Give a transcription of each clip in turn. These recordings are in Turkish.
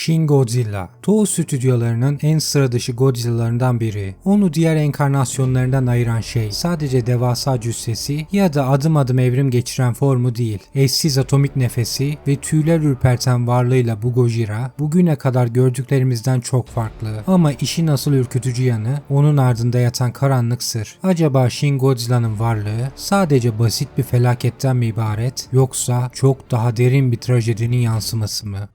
Shin Godzilla, Toho stüdyolarının en sıra dışı Godzilla'larından biri. Onu diğer enkarnasyonlarından ayıran şey sadece devasa cüssesi ya da adım adım evrim geçiren formu değil. Eşsiz atomik nefesi ve tüyler ürperten varlığıyla bu Gojira bugüne kadar gördüklerimizden çok farklı. Ama işin asıl ürkütücü yanı onun ardında yatan karanlık sır. Acaba Shin Godzilla'nın varlığı sadece basit bir felaketten mi ibaret yoksa çok daha derin bir trajedinin yansıması mı?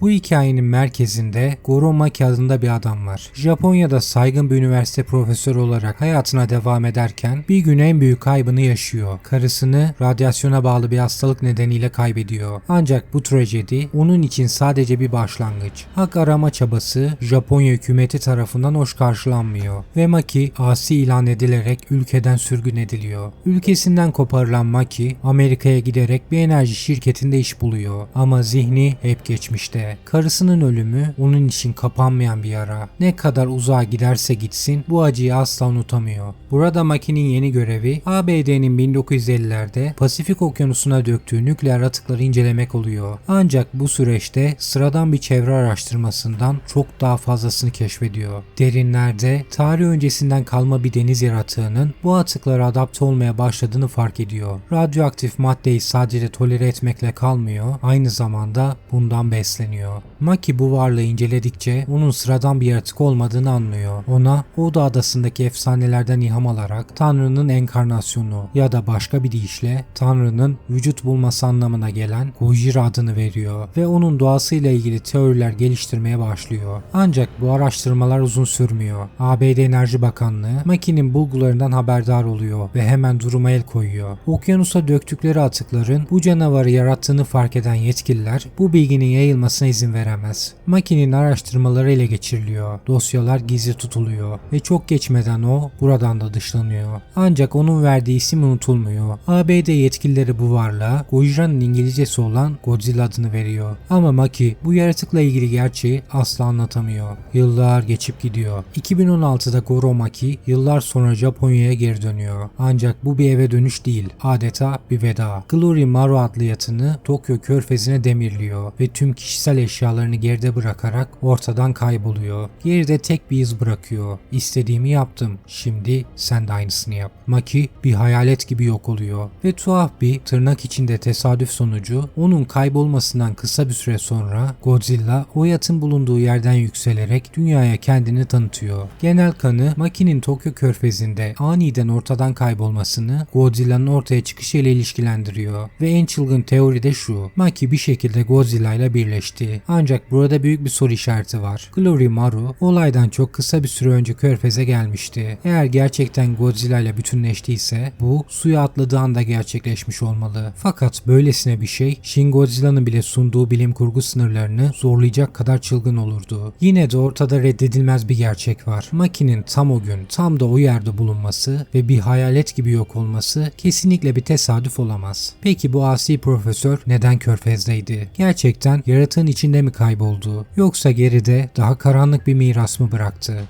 Bu hikayenin merkezinde Goro Maki adında bir adam var. Japonya'da saygın bir üniversite profesörü olarak hayatına devam ederken bir gün en büyük kaybını yaşıyor. Karısını radyasyona bağlı bir hastalık nedeniyle kaybediyor. Ancak bu trajedi onun için sadece bir başlangıç. Hak arama çabası Japonya hükümeti tarafından hoş karşılanmıyor ve Maki asi ilan edilerek ülkeden sürgün ediliyor. Ülkesinden koparılan Maki Amerika'ya giderek bir enerji şirketinde iş buluyor ama zihni hep geçmişte. Karısının ölümü onun için kapanmayan bir yara. Ne kadar uzağa giderse gitsin bu acıyı asla unutamıyor. Burada Maki'nin yeni görevi ABD'nin 1950'lerde Pasifik Okyanusu'na döktüğü nükleer atıkları incelemek oluyor. Ancak bu süreçte sıradan bir çevre araştırmasından çok daha fazlasını keşfediyor. Derinlerde tarih öncesinden kalma bir deniz yaratığının bu atıklara adapte olmaya başladığını fark ediyor. Radyoaktif maddeyi sadece tolere etmekle kalmıyor, aynı zamanda bundan besleniyor. Maki bu varlığı inceledikçe onun sıradan bir yaratık olmadığını anlıyor. Ona Oda adasındaki efsanelerden ilham alarak Tanrı'nın enkarnasyonu ya da başka bir deyişle Tanrı'nın vücut bulması anlamına gelen Gojira adını veriyor ve onun doğasıyla ilgili teoriler geliştirmeye başlıyor. Ancak bu araştırmalar uzun sürmüyor. ABD Enerji Bakanlığı Maki'nin bulgularından haberdar oluyor ve hemen duruma el koyuyor. Okyanusa döktükleri atıkların bu canavarı yarattığını fark eden yetkililer bu bilginin yayılmasına izin veremez. Maki'nin araştırmaları ele geçiriliyor. Dosyalar gizli tutuluyor ve çok geçmeden o buradan da dışlanıyor. Ancak onun verdiği isim unutulmuyor. ABD yetkilileri bu varlığa Gojira'nın İngilizcesi olan Godzilla adını veriyor. Ama Maki bu yaratıkla ilgili gerçeği asla anlatamıyor. Yıllar geçip gidiyor. 2016'da Goro Maki yıllar sonra Japonya'ya geri dönüyor. Ancak bu bir eve dönüş değil, adeta bir veda. Glory Maru adlı yatını Tokyo körfezine demirliyor ve tüm kişisel eşyalarını geride bırakarak ortadan kayboluyor. Geride tek bir iz bırakıyor. İstediğimi yaptım. Şimdi sen de aynısını yap. Maki bir hayalet gibi yok oluyor ve tuhaf bir tırnak içinde tesadüf sonucu onun kaybolmasından kısa bir süre sonra Godzilla o yatın bulunduğu yerden yükselerek dünyaya kendini tanıtıyor. Genel kanı Maki'nin Tokyo körfezinde aniden ortadan kaybolmasını Godzilla'nın ortaya çıkışıyla ilişkilendiriyor ve en çılgın teori de şu. Maki bir şekilde Godzilla ile birleşti. Ancak burada büyük bir soru işareti var. Glory Maru olaydan çok kısa bir süre önce körfeze gelmişti. Eğer gerçekten Godzilla ile bütünleştiyse bu suya atladığı anda gerçekleşmiş olmalı. Fakat böylesine bir şey Shin Godzilla'nın bile sunduğu bilim kurgu sınırlarını zorlayacak kadar çılgın olurdu. Yine de ortada reddedilmez bir gerçek var. Maki'nin tam o gün tam da o yerde bulunması ve bir hayalet gibi yok olması kesinlikle bir tesadüf olamaz. Peki bu asi profesör neden körfezdeydi? Gerçekten yaratığın içinde mi kayboldu? Yoksa geride daha karanlık bir miras mı bıraktı?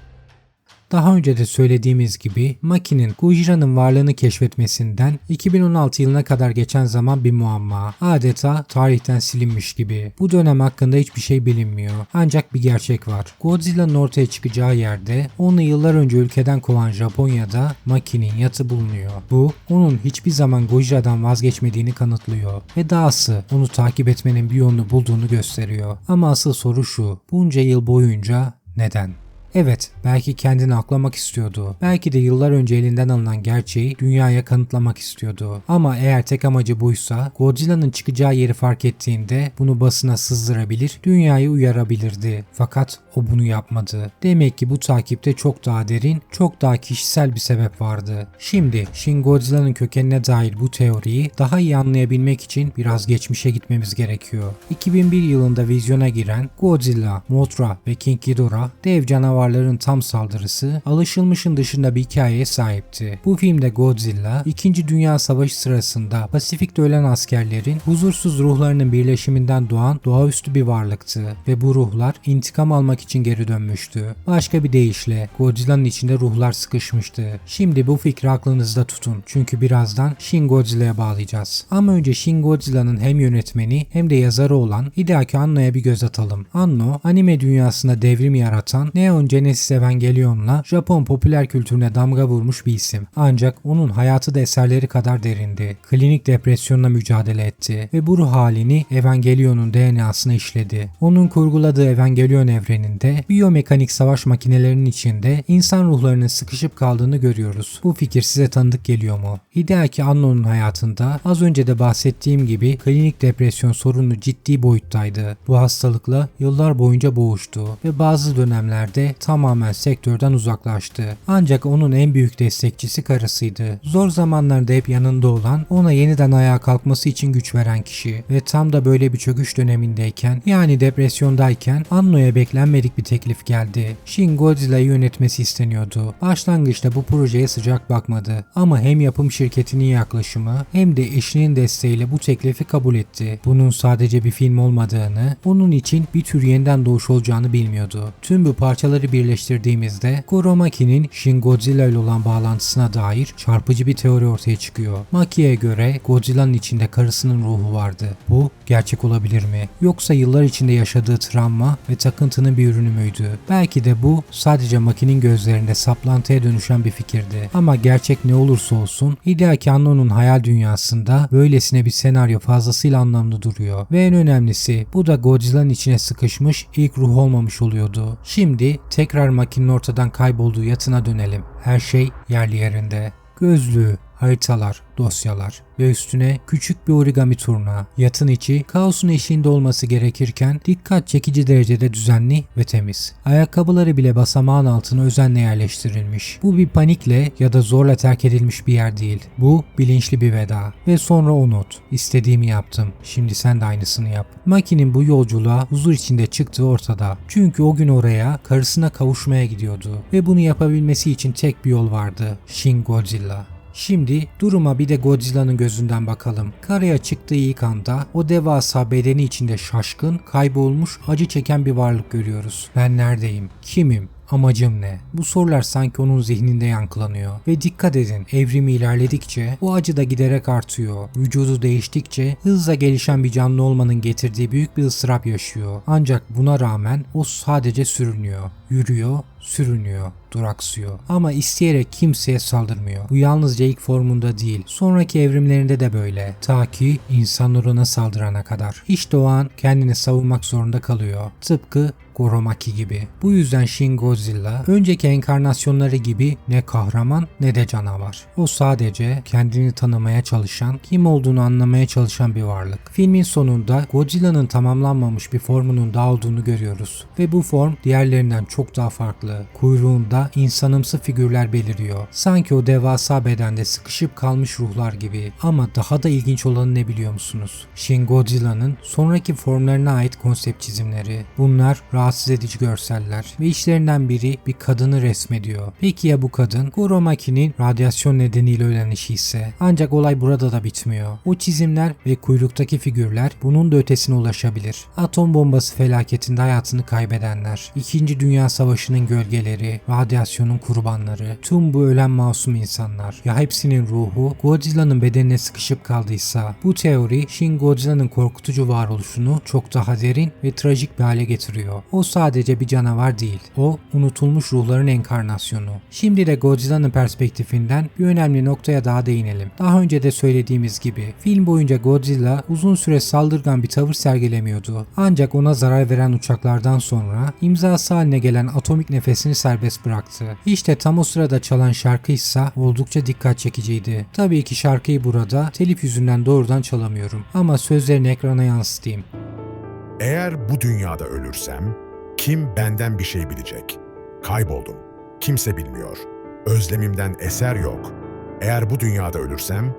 Daha önce de söylediğimiz gibi Maki'nin Gujira'nın varlığını keşfetmesinden 2016 yılına kadar geçen zaman bir muamma. Adeta tarihten silinmiş gibi. Bu dönem hakkında hiçbir şey bilinmiyor. Ancak bir gerçek var. Godzilla'nın ortaya çıkacağı yerde onu yıllar önce ülkeden kovan Japonya'da Maki'nin yatı bulunuyor. Bu onun hiçbir zaman Gojira'dan vazgeçmediğini kanıtlıyor ve dahası onu takip etmenin bir yolunu bulduğunu gösteriyor. Ama asıl soru şu. Bunca yıl boyunca neden? Evet, belki kendini aklamak istiyordu. Belki de yıllar önce elinden alınan gerçeği dünyaya kanıtlamak istiyordu. Ama eğer tek amacı buysa, Godzilla'nın çıkacağı yeri fark ettiğinde bunu basına sızdırabilir, dünyayı uyarabilirdi. Fakat o bunu yapmadı. Demek ki bu takipte çok daha derin, çok daha kişisel bir sebep vardı. Şimdi Shin Godzilla'nın kökenine dair bu teoriyi daha iyi anlayabilmek için biraz geçmişe gitmemiz gerekiyor. 2001 yılında vizyona giren Godzilla, Mothra ve King Ghidorah dev canavar canavarların tam saldırısı alışılmışın dışında bir hikayeye sahipti. Bu filmde Godzilla 2. Dünya Savaşı sırasında Pasifik'te ölen askerlerin huzursuz ruhlarının birleşiminden doğan doğaüstü bir varlıktı ve bu ruhlar intikam almak için geri dönmüştü. Başka bir deyişle Godzilla'nın içinde ruhlar sıkışmıştı. Şimdi bu fikri aklınızda tutun çünkü birazdan Shin Godzilla'ya bağlayacağız. Ama önce Shin Godzilla'nın hem yönetmeni hem de yazarı olan Hideaki Anno'ya bir göz atalım. Anno, anime dünyasında devrim yaratan Neon Genesis Evangelion'la Japon popüler kültürüne damga vurmuş bir isim. Ancak onun hayatı da eserleri kadar derindi. Klinik depresyonla mücadele etti ve bu ruh halini Evangelion'un DNA'sına işledi. Onun kurguladığı Evangelion evreninde biyomekanik savaş makinelerinin içinde insan ruhlarının sıkışıp kaldığını görüyoruz. Bu fikir size tanıdık geliyor mu? Hideaki Anno'nun hayatında az önce de bahsettiğim gibi klinik depresyon sorunu ciddi boyuttaydı. Bu hastalıkla yıllar boyunca boğuştu ve bazı dönemlerde tamamen sektörden uzaklaştı. Ancak onun en büyük destekçisi karısıydı. Zor zamanlarda hep yanında olan, ona yeniden ayağa kalkması için güç veren kişi ve tam da böyle bir çöküş dönemindeyken yani depresyondayken Anno'ya beklenmedik bir teklif geldi. Shin Godzilla'yı yönetmesi isteniyordu. Başlangıçta bu projeye sıcak bakmadı ama hem yapım şirketinin yaklaşımı hem de eşinin desteğiyle bu teklifi kabul etti. Bunun sadece bir film olmadığını, onun için bir tür yeniden doğuş olacağını bilmiyordu. Tüm bu parçaları birleştirdiğimizde Goromaki'nin Shin Godzilla ile olan bağlantısına dair çarpıcı bir teori ortaya çıkıyor. Maki'ye göre Godzilla'nın içinde karısının ruhu vardı. Bu gerçek olabilir mi? Yoksa yıllar içinde yaşadığı travma ve takıntının bir ürünü müydü? Belki de bu sadece Maki'nin gözlerinde saplantıya dönüşen bir fikirdi. Ama gerçek ne olursa olsun Hideaki Anno'nun hayal dünyasında böylesine bir senaryo fazlasıyla anlamlı duruyor. Ve en önemlisi bu da Godzilla'nın içine sıkışmış ilk ruh olmamış oluyordu. Şimdi tekrar Maki'nin ortadan kaybolduğu yatına dönelim. Her şey yerli yerinde. Gözlüğü, haritalar, dosyalar ve üstüne küçük bir origami turna. Yatın içi kaosun eşiğinde olması gerekirken dikkat çekici derecede düzenli ve temiz. Ayakkabıları bile basamağın altına özenle yerleştirilmiş. Bu bir panikle ya da zorla terk edilmiş bir yer değil. Bu bilinçli bir veda. Ve sonra o not. İstediğimi yaptım. Şimdi sen de aynısını yap. Maki'nin bu yolculuğa huzur içinde çıktığı ortada. Çünkü o gün oraya karısına kavuşmaya gidiyordu. Ve bunu yapabilmesi için tek bir yol vardı. Shin Godzilla. Şimdi duruma bir de Godzilla'nın gözünden bakalım. Karaya çıktığı ilk anda o devasa bedeni içinde şaşkın, kaybolmuş, acı çeken bir varlık görüyoruz. Ben neredeyim? Kimim? Amacım ne? Bu sorular sanki onun zihninde yankılanıyor. Ve dikkat edin evrimi ilerledikçe bu acı da giderek artıyor. Vücudu değiştikçe hızla gelişen bir canlı olmanın getirdiği büyük bir ıstırap yaşıyor. Ancak buna rağmen o sadece sürünüyor. Yürüyor, sürünüyor, duraksıyor. Ama isteyerek kimseye saldırmıyor. Bu yalnızca ilk formunda değil, sonraki evrimlerinde de böyle. Ta ki insanlar ona saldırana kadar. İşte o an kendini savunmak zorunda kalıyor. Tıpkı Goromaki gibi. Bu yüzden Shin Godzilla önceki enkarnasyonları gibi ne kahraman ne de canavar. O sadece kendini tanımaya çalışan, kim olduğunu anlamaya çalışan bir varlık. Filmin sonunda Godzilla'nın tamamlanmamış bir formunun daha olduğunu görüyoruz. Ve bu form diğerlerinden çok daha farklı. Kuyruğunda insanımsı figürler beliriyor. Sanki o devasa bedende sıkışıp kalmış ruhlar gibi. Ama daha da ilginç olanı ne biliyor musunuz? Shin Godzilla'nın sonraki formlarına ait konsept çizimleri. Bunlar rahatsız edici görseller ve işlerinden biri bir kadını resmediyor. Peki ya bu kadın? Goromaki'nin radyasyon nedeniyle ölen işi ise? Ancak olay burada da bitmiyor. O çizimler ve kuyruktaki figürler bunun da ötesine ulaşabilir. Atom bombası felaketinde hayatını kaybedenler, 2. Dünya Savaşı'nın gölgeleri, radyasyonun kurbanları, tüm bu ölen masum insanlar ya hepsinin ruhu Godzilla'nın bedenine sıkışıp kaldıysa bu teori Shin Godzilla'nın korkutucu varoluşunu çok daha derin ve trajik bir hale getiriyor. O sadece bir canavar değil. O unutulmuş ruhların enkarnasyonu. Şimdi de Godzilla'nın perspektifinden bir önemli noktaya daha değinelim. Daha önce de söylediğimiz gibi film boyunca Godzilla uzun süre saldırgan bir tavır sergilemiyordu. Ancak ona zarar veren uçaklardan sonra imzası haline gelen atomik nefesini serbest bıraktı. İşte tam o sırada çalan şarkı ise oldukça dikkat çekiciydi. Tabii ki şarkıyı burada telif yüzünden doğrudan çalamıyorum ama sözlerini ekrana yansıtayım. Eğer bu dünyada ölürsem kim benden bir şey bilecek? Kayboldum. Kimse bilmiyor. Özlemimden eser yok. Eğer bu dünyada ölürsem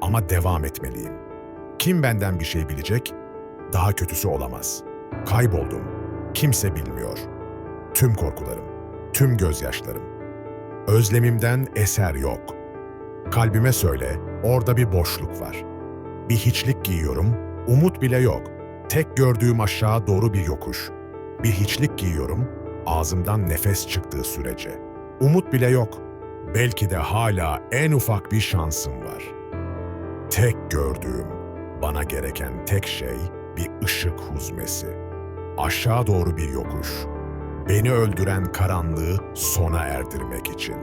ama devam etmeliyim. Kim benden bir şey bilecek? Daha kötüsü olamaz. Kayboldum. Kimse bilmiyor. Tüm korkularım, tüm gözyaşlarım. Özlemimden eser yok. Kalbime söyle, orada bir boşluk var. Bir hiçlik giyiyorum, umut bile yok. Tek gördüğüm aşağı doğru bir yokuş. Bir hiçlik giyiyorum, ağzımdan nefes çıktığı sürece. Umut bile yok. Belki de hala en ufak bir şansım var. Tek gördüğüm, bana gereken tek şey bir ışık huzmesi. Aşağı doğru bir yokuş. Beni öldüren karanlığı sona erdirmek için.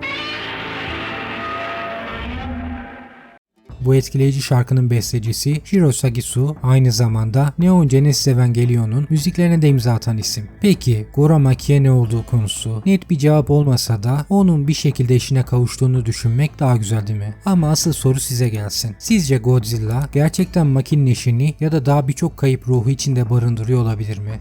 Bu etkileyici şarkının bestecisi Jiro Sagisu aynı zamanda Neon Genesis Evangelion'un müziklerine de imza atan isim. Peki Goro Maki'ye ne olduğu konusu net bir cevap olmasa da onun bir şekilde eşine kavuştuğunu düşünmek daha güzel değil mi? Ama asıl soru size gelsin. Sizce Godzilla gerçekten Maki'nin eşini ya da daha birçok kayıp ruhu içinde barındırıyor olabilir mi?